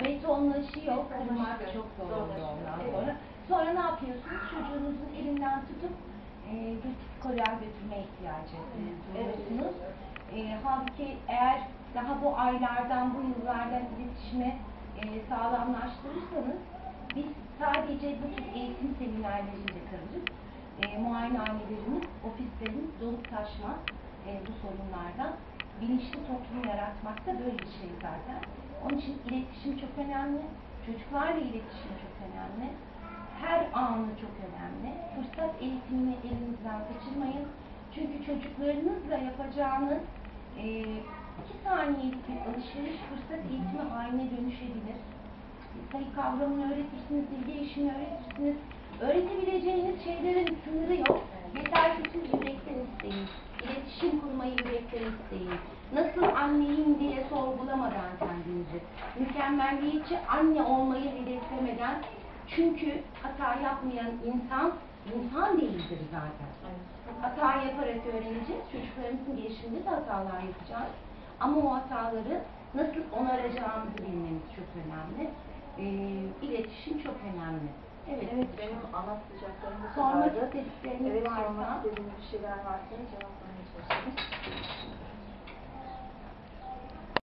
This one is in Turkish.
betonlaşıyor, kurmak çok zor oluyor ondan sonra. Sonra ne yapıyorsunuz? Çocuğunuzun elinden tutup e, bir psikoloğa götürmeye ihtiyacı duyuyorsunuz. E, halbuki eğer daha bu aylardan, bu yıllardan iletişime e, sağlamlaştırırsanız biz sadece bu tür eğitim seminerlerinde kalırız. E, muayenehanelerimiz, ofislerimiz dolup taşmaz e, bu sorunlardan. Bilinçli toplum yaratmak da böyle bir şey zaten. Onun için iletişim çok önemli. Çocuklarla iletişim çok önemli. Her anı çok önemli. Fırsat eğitimini elinizden kaçırmayın. Çünkü çocuklarınızla yapacağınız e, iki saniyelik bir alışveriş fırsat eğitimi haline dönüşebilir. Sayı kavramını öğretirsiniz, bilgi değişimini öğretirsiniz. Öğretebileceğiniz şeylerin sınırı yok. Yeter ki siz yürekten isteyin. İletişim kurmayı yürekten isteyin. Nasıl anneyim diye sorgulamadan kendinizi. Mükemmelliyetçi anne olmayı hedeflemeden çünkü hata yapmayan insan, insan değildir zaten. Hata yaparak öğreneceğiz. Çocuklarımızın gelişiminde de hatalar yapacağız. Ama o hataları nasıl onaracağımızı bilmemiz çok önemli. Ee, iletişim çok önemli. Evet. Evet, benim anlatacaklarım bu Sormak istedikleriniz Evet, varsa. sormak istediğiniz bir şeyler varsa cevaplamaya çalışırız.